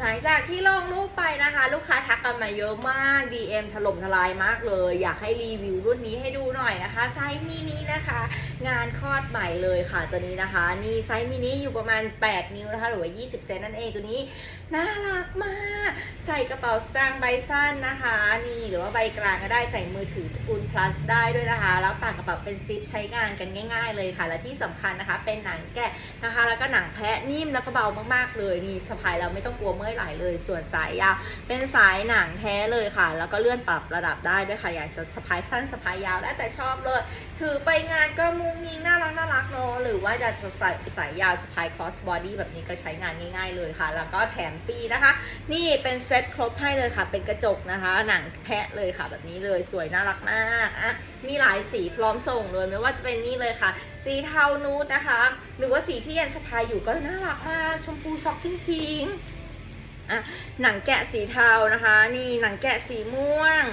หลังจากที่ลงรูปไปนะคะ ลูกค้าทักกันมาเยอะมาก DM ถล่มทลายมากเลย อยากให้รีวิวรุ่นนี้ให้ดูหน่อยนะคะ ไซส์มินินะคะ งานคลอดใหม่เลยค่ะตัวนี้นะคะ นี่ไซส์มินิอยู่ประมาณ 8 นิ้วนะคะ หรือว่า 20 เซนนั่นเองตัวนี้ น่ารักมาก ใส่กระเป๋าสตางค์ใบสั้นนะคะ นี่หรือว่าใบกลางก็ได้ใส่มือถือตระกูล plus ได้ด้วยนะคะ แล้วปากกระเป๋าเป็นซิปใช้งานกันง่าย ๆ เลยค่ะ และที่สำคัญนะคะ เป็นหนังแกะนะคะ แล้วก็หนังแพะนิ่มแล้วก็เบามากๆเลยนี่สะพายเราไม่ต้องกลัวเมื่อยไหลเลย ส่วนสายยาวเป็นสายหนังแท้เลยค่ะ แล้วก็เลื่อนปรับระดับได้ด้วยค่ะอยากจะสะพายสั้นสะพายยาวแล้วแต่ชอบเลย ถือไปงานก็มุ้งมิ้งน่ารักน่ารักเนอะหรือว่าจะใส่สายยาวสะพาย cross body แบบนี้ก็ใช้งานง่าย ๆ เลยค่ะ แล้วก็แถมฟรีนะคะ นี่เป็นเซ็ตครบให้เลยค่ะ เป็นกระจกนะคะ หนังแพะเลยค่ะ แบบนี้เลยสวยน่ารักมากอะมีหลายสีพร้อมส่งเลยไม่ว่าจะเป็นนี่เลยค่ะ สีเทานูดนะคะ หรือว่าสีที่ยันสะพายอยู่ก็น่ารักมากชมพูช็อกกิ้งพิง อะหนังแกะสีเทานะคะ นี่หนังแกะสีม่วง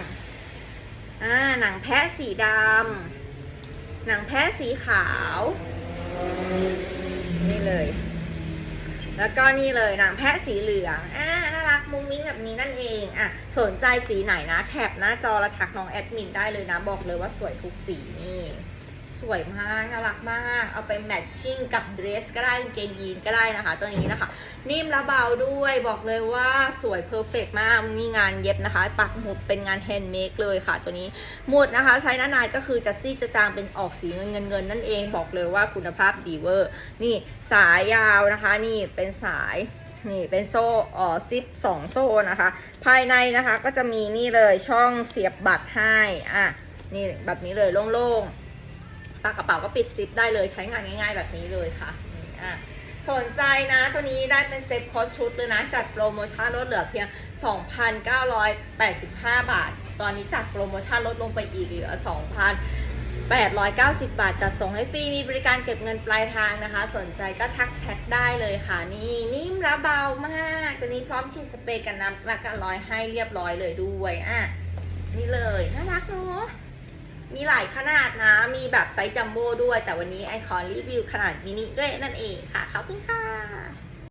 อ่าหนังแพะสีดำหนังแพะสีขาว นี่เลย แล้วก็นี่เลยหนังแพะสีเหลืองอ่าน่ารักมุ้งมิ้งแบบนี้นั่นเองอะสนใจสีไหนนะแคปหน้าจอแล้วทักน้องแอดมินได้เลยนะ บอกเลยว่าสวยทุกสีนี่ สวยมากน่ารักมาก เอาไปแมทชิ่งกับเดรสก็ได้เกงยีนก็ได้นะคะ ตัวนี้นะคะ นิ่มและเบาด้วยบอกเลยว่าสวยเพอร์เฟกมากมีงานเย็บนะคะ ปักหมุดเป็นงานแฮนด์เมดเลยค่ะตัวนี้หมุดนะคะ ใช้นานๆก็คือจะซีดจะจางเป็นออกสีเงินเงินเงินนั่นเองบอกเลยว่าคุณภาพดีเวอร์ นี่สายยาวนะคะนี่เป็นสายนี่เป็นโซ่อ่อซิปสองโซ่นะคะ ภายในนะคะก็จะมีนี่เลยช่องเสียบบัตรให้อะนี่แบบนี้เลยโล่งๆ ปากกระเป๋าก็ปิดซิปได้เลยใช้งานง่ายๆ แบบนี้เลยค่ะนี่อะสนใจนะตัวนี้ได้เป็นเซฟคอสชุดเลยนะ จัดโปรโมชั่นลดเหลือเพียง 2,985 บาท ตอนนี้จัดโปรโมชั่นลดลงไปอีกเหลือ 2,890 บาท จัดส่งให้ฟรี มีบริการเก็บเงินปลายทางนะคะ สนใจก็ทักแชทได้เลยค่ะ นี่นิ่มและเบามาก ตัวนี้พร้อมฉีดสเปรย์กันน้ำและกันร้อยให้เรียบร้อยเลยด้วยอะนี่เลยน่ารักเนาะ มีหลายขนาดนะ มีแบบไซส์จัมโบ้ด้วย แต่วันนี้ไอคอนรีวิวขนาดมินิด้วยนั่นเองค่ะ ขอบคุณค่ะ